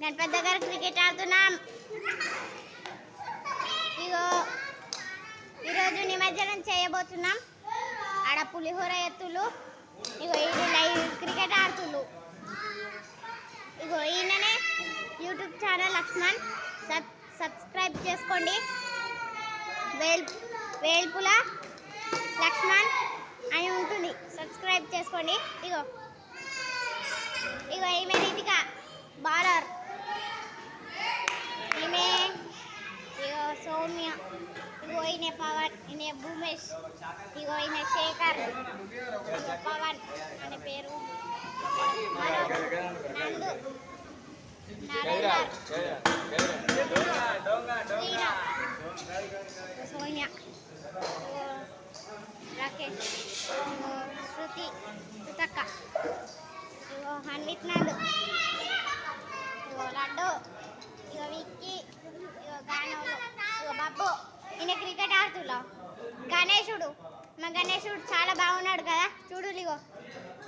నేను పెద్ద దగ్గర క్రికెట్ ఆడుతున్నాం. ఇగో ఈరోజు నిమజ్జనం చేయబోతున్నాం. ఆడ పులిహోర ఎత్తులు ఇగో ఇది లైవ్ క్రికెట్ ఆడుతులు ఇగో ఈయననే YouTube channel Lakshman. Sub subscribe చేసుకోండి. వేల్ వేల్పుల లక్ష్మణ్ అని ఉంటుంది. సబ్స్క్రైబ్ చేసుకోండి. ఇగో. ఇగో ఈమె రీతిగా బాలర్ పవన్ అనే పేరు మనోజ్ నందు నరేందర్ శ్రీరామ్ సోనియా ఇగో రాకేష్ ఇగో శృతి సుతక్క ఇగో హన్విత్ నందు ఇగో లడ్డు ఇగో విక్కీ ఇగో గానోలు ఇగో బాబు ఈయన క్రికెట్ ఆడుతులో గణేశుడు మా గణేశుడు చాలా బాగున్నాడు కదా. చూడు ఇగో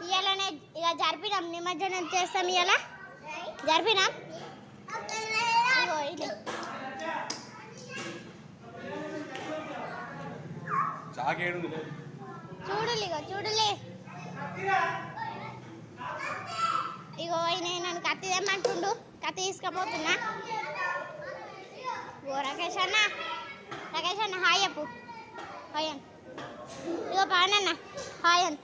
ఇవాళనే ఇక జరిపినాం. నిమజ్జనం చేస్తాం ఇవాళ జరిపినాం. ఇగో ఇది. చూడులి ఇగో చూడులే. ఇగో ఆయన నన్ను కత్తి తెమ్మంటుండు. కత్తి తీసుకుపోతున్నా. రాకేష్ అన్న రాకేష్ అన్న హాయ్ అప్పు హాయ్ అన్న ఇగో పవన్ అన్న హాయ్ అన్న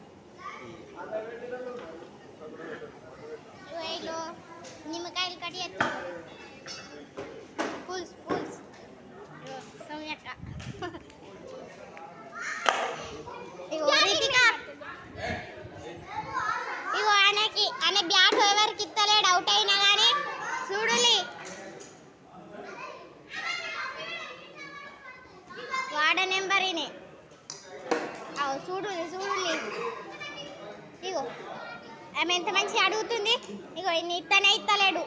ఇగో ఇగో నిమ్మకాయలు కట్టి ఎత్తు ఆడ నెంబర్ ఇనే అవు చూడు ఇగో ఆమె ఎంత మంచి అడుగుతుంది? ఇగో ఇన్ని ఇత్తనే ఇత్తలేడు.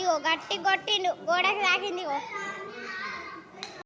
ఇగో గట్టి కొట్టిండు గోడకి తాకింది ఇగో.